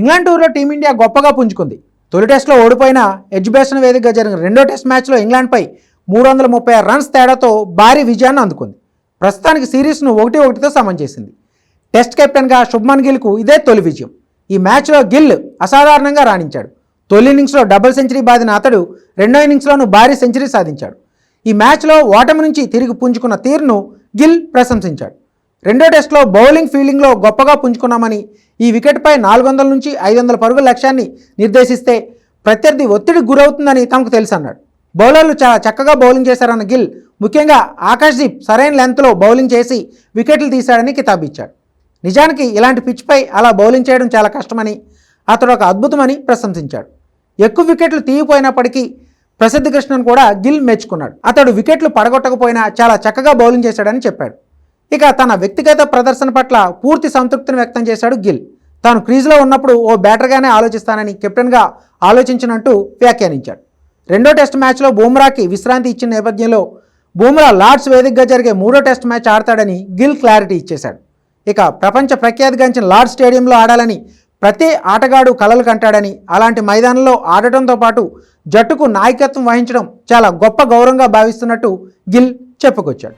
England టూర్లో team India గొప్పగా పుంజుకుంది. తొలి టెస్ట్లో ఓడిపోయిన ఎడ్యుబేషన్ వేదికగా జరిగిన రెండో టెస్ట్ మ్యాచ్లో ఇంగ్లాండ్పై మూడు వందల ముప్పై ఆరు రన్స్ తేడాతో భారీ విజయాన్ని అందుకుంది. ప్రస్తుతానికి సిరీస్ను ఒకటి ఒకటితో సమం చేసింది. టెస్ట్ కెప్టెన్గా శుభ్మన్ గిల్కు ఇదే తొలి విజయం. ఈ మ్యాచ్లో గిల్ అసాధారణంగా రాణించాడు. తొలి ఇన్నింగ్స్లో డబుల్ సెంచరీ బాదిన అతడు రెండో ఇన్నింగ్స్లోనూ భారీ సెంచరీ సాధించాడు. ఈ మ్యాచ్లో ఓటమి నుంచి తిరిగి పుంజుకున్న తీరును గిల్ ప్రశంసించాడు. రెండో టెస్ట్లో బౌలింగ్ ఫీల్డింగ్లో గొప్పగా పుంజుకున్నామని ఈ వికెట్పై నాలుగు వందల నుంచి ఐదు వందల పరుగుల లక్ష్యాన్ని నిర్దేశిస్తే ప్రత్యర్థి ఒత్తిడికి గురవుతుందని తమకు తెలుసు అన్నాడు. బౌలర్లు చాలా చక్కగా బౌలింగ్ చేశారన్న గిల్ ముఖ్యంగా ఆకాశ్దీప్ సరైన లెంత్లో బౌలింగ్ చేసి వికెట్లు తీశాడని కితాబిచ్చాడు నిజానికి ఇలాంటి పిచ్పై అలా బౌలింగ్ చేయడం చాలా కష్టమని అతడు ఒక అద్భుతమని ప్రశంసించాడు. ఎక్కువ వికెట్లు తీయపోయినప్పటికీ ప్రసిద్ధ కృష్ణన్ కూడా గిల్ మెచ్చుకున్నాడు. అతడు వికెట్లు పడగొట్టకపోయినా చాలా చక్కగా బౌలింగ్ చేశాడని చెప్పాడు. ఇక తన వ్యక్తిగత ప్రదర్శన పట్ల పూర్తి సంతృప్తిని వ్యక్తం చేశాడు గిల్. తాను క్రీజ్లో ఉన్నప్పుడు ఓ బ్యాటర్గానే ఆలోచిస్తానని కెప్టెన్గా ఆలోచించినట్టు వ్యాఖ్యానించాడు. రెండో టెస్ట్ మ్యాచ్లో బూమ్రాకి విశ్రాంతి ఇచ్చిన నేపథ్యంలో బూమ్రా లార్డ్స్ వేదికగా జరిగే మూడో టెస్ట్ మ్యాచ్ ఆడతాడని గిల్ క్లారిటీ ఇచ్చేశాడు. ఇక ప్రపంచ ప్రఖ్యాతిగాంచిన లార్డ్స్ స్టేడియంలో ఆడాలని ప్రతి ఆటగాడు కలలు కంటాడని అలాంటి మైదానంలో ఆడటంతో పాటు జట్టుకు నాయకత్వం వహించడం చాలా గొప్ప గౌరవంగా భావిస్తున్నట్టు గిల్ చెప్పుకొచ్చాడు.